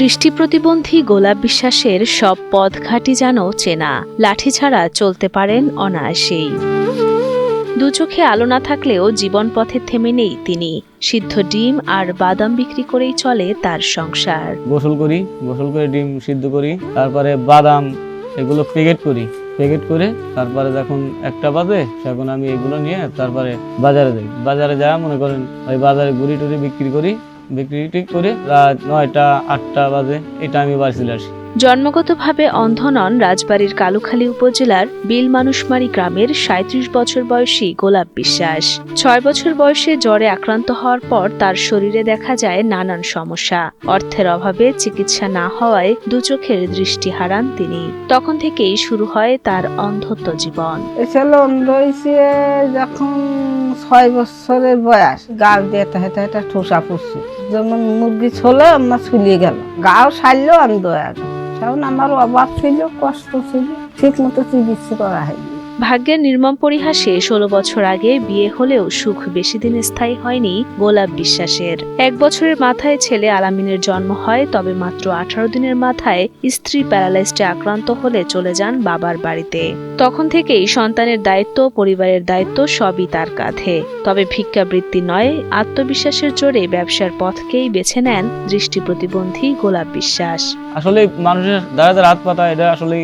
দৃষ্টি প্রতিবন্ধী গোলাপ বিশ্বাসের সব পথঘাটি যেন চেনা। লাঠি ছাড়া চলতে পারেন অনায়াসেই। দু চোখে আলো না থাকলেও জীবন পথে থেমে নেই তিনি। সিদ্ধ ডিম আর বাদাম বিক্রি করেই চলে তার সংসার। গোসল করি, গোসল করে ডিম সিদ্ধ করি, তারপরে বাদাম এগুলো প্যাকেট করি। প্যাকেট করে তারপরে যখন একটা বাজে, তখন আমি এগুলো নিয়ে তারপরে বাজারে যাই। বাজারে যা মনে করেন ওই বাজারে গুড়ি টুড়ি বিক্রি করি বিক্রি টিক করে রাত নয়টা আটটা বাজে এটা আমি বাড়ি চলে আসি। জন্মগতভাবে অন্ধ নন রাজবাড়ির কালুখালী উপজেলার বিল মানুষমারি গ্রামের সাঁত্রিশ বছর বয়সী গোলাপ বিশ্বাস। ছয় বছর বয়সে জ্বরে আক্রান্ত হওয়ার পর তার শরীরে দেখা যায় নানান সমস্যা। অর্থের অভাবে চিকিৎসা না হওয়ায় দু চোখের দৃষ্টি হারান তিনি। তখন থেকেই শুরু হয় তার অন্ধত্ব জীবন। অন্ধ হয়েছে যখন ছয় বছরের বয়স। গাল দিয়ে হেঁটে হেঁটে ঠোসা পড়ছে। যেমন মুরগি ছোলে আমার ছুলিয়ে গেল। গাও সারলেও আমি দয়া কারণ আমার অভাব ছিল, কষ্ট ছিল ঠিক মতো চিকিৎসা করা হয়নি। ভাগ্যের নির্মম পরিহাসে ষোলো বছর আগে বিয়ে হলেও সুখ বেশি দিন স্থায়ী হয়নি গোলাপ বিশ্বাসের। এক বছরের মাথায় ছেলে আলামিনের জন্ম হয়, তবে মাত্র আঠারো দিনের মাথায় স্ত্রী প্যারালাইস্টে আক্রান্ত হলে চলে যান বাবার বাড়িতে। তখন থেকেই সন্তানের দায়িত্ব, পরিবারের দায়িত্ব সবই তার কাঁধে। তবে ভিক্ষাবৃত্তি নয়, আত্মবিশ্বাসের জোরে ব্যবসার পথকেই বেছে নেন দৃষ্টি প্রতিবন্ধী গোলাপ বিশ্বাস। আসলে মানুষের দ্বারা হাত পাতা, এটা আসলে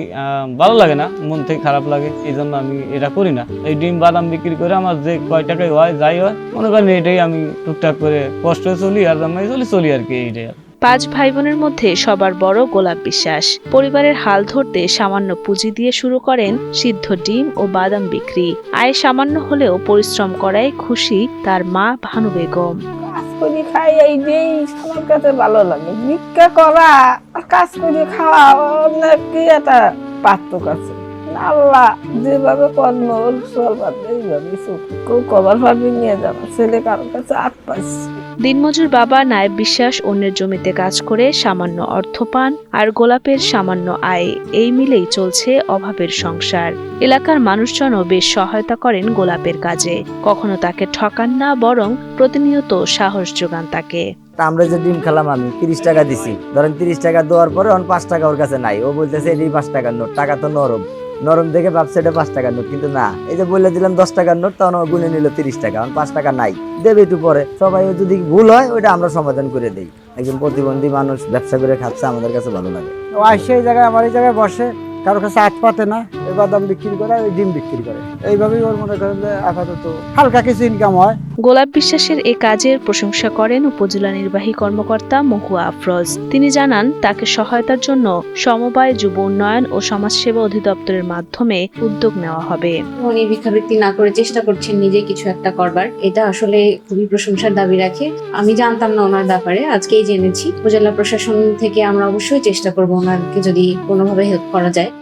ভালো লাগে না, মন থেকে খারাপ লাগে এই জন্য আমি এটা করি না। এই ডিম বাদাম বিক্রি করে আমার যে কয় টাকায় হয় যাই হয় মনে করেন এটাই আমি টুকটাক করে কষ্ট চলি আর আমি চলি চলি আর কি এইটাই আর। পাঁচ ভাই বোনের মধ্যে সবার বড় গোলাপ বিশ্বাস। পরিবারের হাল ধরতে সামান্য পুঁজি দিয়ে শুরু করেন সিদ্ধ ডিম ও বাদাম বিক্রি। আয় সামান্য হলেও পরিশ্রম করায় খুশি তার মা ভানু বেগম। কাজ করে খাই এই দিয়েই আমার কাছে ভালো লাগে। ভিক্ষা করা আর কাজ করে খাওয়া অনেক কি একটা পার্থক্য আছে? আল্লাহ, যেভাবে কর্ম চলবার এইভাবে নিয়ে ছেলে কারোর কাছে আট দিনমজুর বাবা নায়েব বিশ্বাস অন্যের জমিতে কাজ করে সামান্য অর্থ পান আর গোলাপের সামান্য আয়, এই মিলেই চলছে অভাবের সংসার। এলাকার মানুষজনও বেশ সহায়তা করেন গোলাপের কাজে। কখনো তাকে ঠকান না, বরং প্রতিনিয়ত সাহস যোগান তাকে। তা আমরা যে ডিম খেলাম আমি, তিরিশ টাকা দিছি। ধরেন তিরিশ টাকা দেওয়ার পরে অন পাঁচ টাকা ওর কাছে নাই। ও বলতেছে, এটাই পাঁচ টাকার নোট, টাকা তো নরম। নরম দেখে ভাবছে এটা পাঁচ টাকার নোট, কিন্তু না। এই যে বলে দিলাম দশ টাকার নোট, তখন গুনে নিল তিরিশ টাকা। এখন পাঁচ টাকা নাই। দেবে একটু পরে। সবাই যদি ভুল হয়, ওইটা আমরা সমাধান করে দেই। একজন প্রতিবন্ধী মানুষ ব্যবসা করে খাচ্ছে, আমাদের কাছে ভালো লাগে। ও আসে এই জায়গায়, আমার এই জায়গায় বসে। কারোর কাছে আট পাতে না। ওই বাদাম বিক্রি করে, ওই ডিম বিক্রি করে। এইভাবেই ওর মনে করেন যে আপাতত হালকা কিছু ইনকাম হয়। গোলাপ বিশ্বাসের এ কাজের প্রশংসা করেন উপজেলা নির্বাহী কর্মকর্তা মহুয়া আফরোজ। তিনি জানান তাকে সহায়তার জন্য সমবায় যুব উন্নয়ন ও সমাজসেবা অধিদপ্তরের মাধ্যমে উদ্যোগ নেওয়া হবে। উনি ভিক্ষাবৃত্তি না করে চেষ্টা করছেন নিজে কিছু একটা করবার। এটা আসলে খুবই প্রশংসার দাবি রাখে। আমি জানতাম না ওনার ব্যাপারে আজকেই জেনেছি। উপজেলা প্রশাসন থেকে আমরা অবশ্যই চেষ্টা করব ওনাকে যদি কোনোভাবে হেল্প করা যায়।